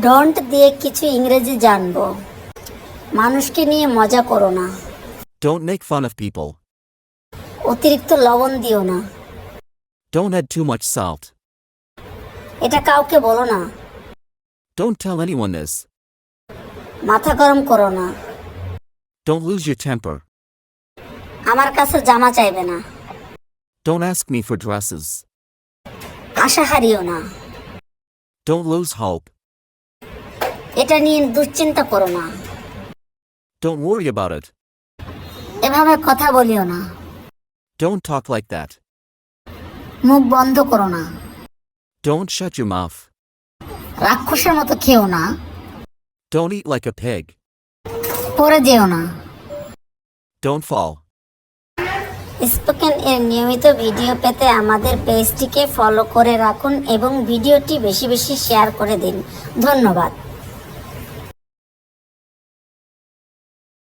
Don't দিয়ে কিছু ইংরেজি জানব। মানুষকে নিয়ে মজা করো না। Don't make fun of people অতিরিক্ত লবণ দিও না। Don't add too much salt এটা কাউকে বলো না। ডোন্ট টেল এনিওয়ান দিস মাথা গরম করো না। ডোন্ট লুজ ইওর টেম্পার আমার কাছে জামা চাইবে না। Don't ask me for dresses আশা হারিও না। ডোন্ট লুজ হোপ এটা নিয়ে দুশ্চিন্তা করো না Don't worry about it. এভাবে কথা বলিও না Don't talk like that. মুখ বন্ধ করো না Don't shut your mouth. রাক্ষসের মতো খেও না Don't eat like a pig. পরে যেও না Don't fall. স্পোকেন এর নিয়মিত ভিডিও পেতে আমাদের পেজটিকে ফলো করে রাখুন এবং ভিডিওটি বেশি বেশি শেয়ার করে দিন ধন্যবাদ